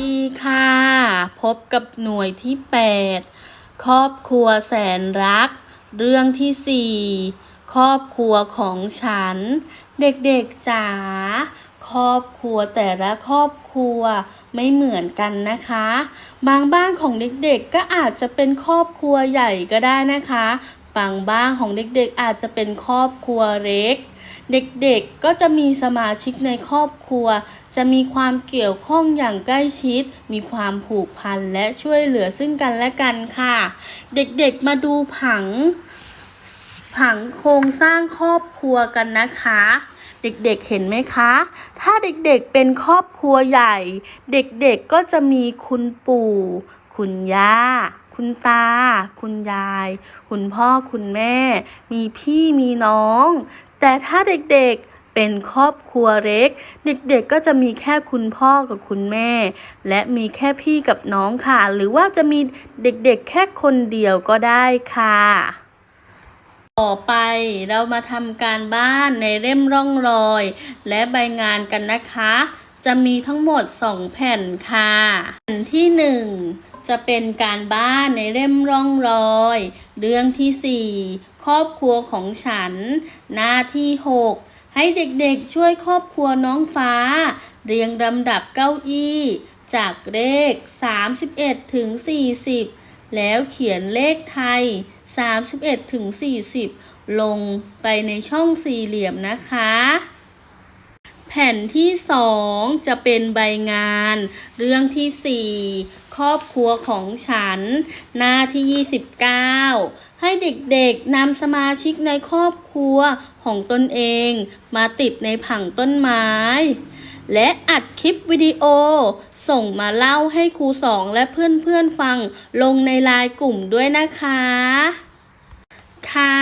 ดีค่ะ พบกับหน่วยที่ 8 ครอบครัวแสนรัก เรื่องที่ 4 ครอบครัวของฉัน เด็กๆจ๋าครอบครัวแต่ละครอบครัวไม่เหมือนกันนะคะ บางบ้านของเด็กๆก็อาจจะเป็นครอบครัวใหญ่ก็ได้นะคะ บางบ้านของเด็กๆอาจจะเป็นครอบครัวเล็ก เด็กๆก็จะมีสมาชิกในครอบครัว จะมีความเกี่ยวข้องอย่างใกล้ชิด มีความผูกพันและช่วยเหลือซึ่งกันและกันค่ะ เด็กๆมาดูผัง ผังโครงสร้างครอบครัวกันนะคะ เด็กๆเห็นไหมคะ ถ้าเด็กๆเป็นครอบครัวใหญ่ เด็กๆก็จะมีคุณปู่ คุณย่า คุณตา คุณยาย คุณพ่อคุณแม่ มีพี่มีน้อง แต่ถ้าเด็กๆเป็นครอบครัวเล็ก เด็กๆก็จะมีแค่คุณพ่อกับคุณแม่ และมีแค่พี่กับน้องค่ะ หรือว่าจะมีเด็กๆแค่คนเดียวก็ได้ค่ะต่อไปเรามาทำการบ้านในเล่มร่องรอย และใบงานกันนะคะ จะมีทั้งหมด 2 แผ่นค่ะ แผ่นที่ 1 จะเป็นการบ้านในเล่มร่องรอย เรื่องที่ 4 ครอบครัวของฉัน หน้าที่ 6 ให้เด็กๆช่วยครอบครัวน้องฟ้า เรียงลำดับเก้าอี้ จากเลข 31 ถึง 40 แล้วเขียนเลขไทย 31 ถึง 40 ลงไปในช่องสี่เหลี่ยมนะคะ แผ่นที่สองจะเป็นใบงาน เรื่องที่สี่ครอบครัวของฉัน หน้าที่ 29 ให้เด็กๆนำสมาชิกในครอบครัวของตนเอง มาติดในผังต้นไม้ และอัดคลิปวิดีโอ ส่งมาเล่าให้ครูสองและเพื่อนๆฟังลงในไลน์กลุ่มด้วยนะคะ ค่ะ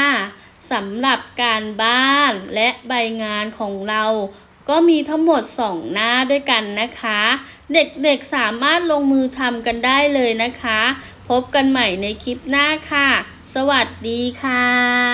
สำหรับการบ้านและใบงานของเรา ก็มีทั้งหมด 2 หน้าด้วยกันนะคะ เด็กๆสามารถลงมือทำกันได้เลยนะคะ พบกันใหม่ในคลิปหน้าค่ะ สวัสดีค่ะ